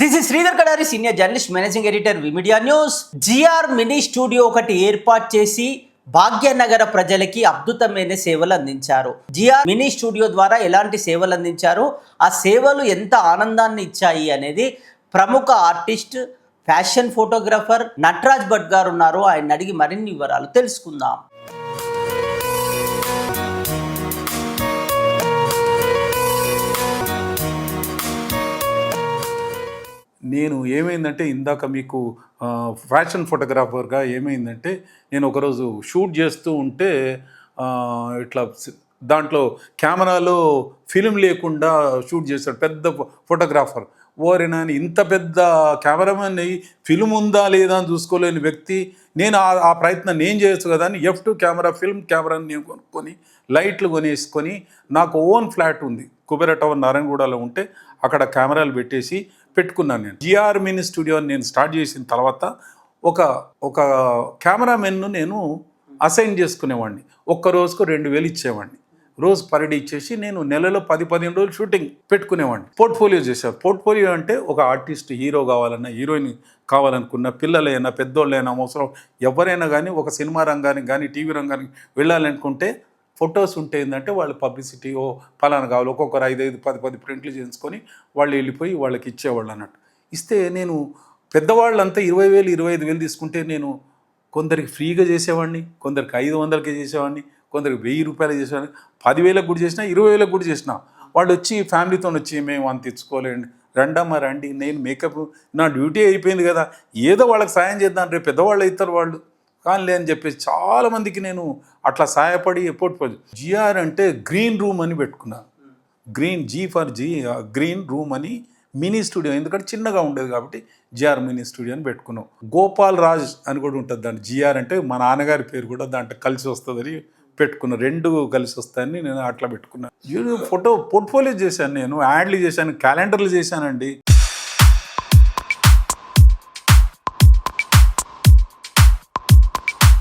This is Sridhar Kadari senior journalist managing editor V media news GR mini studio ఒకటి ఏర్పాటు చేసి భాగ్యనగర ప్రజలకి అద్భుతమైన సేవలు అందించారు. జిఆర్ మినీ స్టూడియో ద్వారా ఎలాంటి సేవలు అందించారు? ఆ సేవలు ఎంత ఆనందాన్ని ఇచ్చాయి అనేది ప్రముఖ artist fashion photographer Nataraj Bhat garu ఉన్నారు. ఆయన అడిగి మరిన్ని వివరాలు తెలుసుకుందాం. నేను ఏమైందంటే ఇందాక మీకు ఫ్యాషన్ ఫోటోగ్రాఫర్గా ఏమైందంటే నేను ఒకరోజు షూట్ చేస్తూ ఉంటే ఇట్లా దాంట్లో కెమెరాలో ఫిలిం లేకుండా షూట్ చేశాడు పెద్ద ఫోటోగ్రాఫర్. ఓరినాని ఇంత పెద్ద కెమెరామెన్ అయ్యి ఉందా లేదా అని చూసుకోలేని వ్యక్తి నేను ఆ ఆ ప్రయత్నం నేను చేయొచ్చు కదా అని ఎఫ్ టూ కెమెరా ఫిల్మ్ కెమెరాని నేను కొనుక్కొని లైట్లు కొనేసుకొని నాకు ఓన్ ఫ్లాట్ ఉంది. కుబేర టవర్ నారాయణగూడలో ఉంటే అక్కడ కెమెరాలు పెట్టేసి పెట్టుకున్నాను నేను. జిఆర్ మినీ స్టూడియో నేను స్టార్ట్ చేసిన తర్వాత ఒక ఒక కెమెరామెన్ను నేను అసైన్ చేసుకునేవాడిని. ఒక్క రోజుకు రెండు వేలు ఇచ్చేవాడిని. రోజు పర్ డే ఇచ్చేసి నేను నెలలో పది పదిహేను రోజులు షూటింగ్ పెట్టుకునేవాడిని. పోర్ట్ఫోలియో చేశాను పోర్ట్ఫోలియో అంటే ఒక ఆర్టిస్ట్ హీరో కావాలన్నా హీరోయిన్ కావాలనుకున్న పిల్లలైనా పెద్దోళ్ళైనా అవసరం ఎవరైనా కానీ ఒక సినిమా రంగానికి కానీ టీవీ రంగానికి వెళ్ళాలనుకుంటే ఫొటోస్ ఉంటే ఏంటంటే వాళ్ళు పబ్లిసిటీ ఓ ఫలానా కావాలి ఒక్కొక్కరు ఐదు ఐదు పది పది ప్రింట్లు చేయించుకొని వాళ్ళు వెళ్ళిపోయి వాళ్ళకి ఇచ్చేవాళ్ళు అన్నట్టు. ఇస్తే నేను పెద్దవాళ్ళంతా ఇరవై వేలు ఇరవై ఐదు వేలు తీసుకుంటే నేను కొందరికి ఫ్రీగా చేసేవాడిని కొందరికి ఐదు వందలకి చేసేవాడిని కొందరికి వెయ్యి రూపాయలు చేసేవాడిని పదివేలకు కూడా చేసిన ఇరవై వేలకు కూడా చేసిన. వాళ్ళు వచ్చి ఫ్యామిలీతో వచ్చి మేము అంత తెచ్చుకోలేండి రండమ్మా రండి నేను మేకప్ నా డ్యూటీ అయిపోయింది కదా ఏదో వాళ్ళకి సాయం చేద్దాం రేపు పెద్దవాళ్ళు అవుతారు వాళ్ళు. కానిలే అని చెప్పేసి చాలామందికి నేను అట్లా సహాయపడి ఎప్పుడు జిఆర్ అంటే గ్రీన్ రూమ్ అని పెట్టుకున్నా. Green G for G green room అని మినీ స్టూడియో. ఎందుకంటే చిన్నగా ఉండేది కాబట్టి జిఆర్ మినీ స్టూడియో అని పెట్టుకున్నాం. గోపాల్ రాజ్ అని కూడా ఉంటుంది దాంట్లో. జిఆర్ అంటే మా నాన్నగారి పేరు కూడా దాంట్లో కలిసి వస్తుందని పెట్టుకున్నా. రెండు కలిసి వస్తాయని నేను అట్లా పెట్టుకున్నాను. ఫోటో పోర్ట్ఫోలియో చేశాను నేను యాడ్లు చేశాను క్యాలెండర్లు చేశానండి.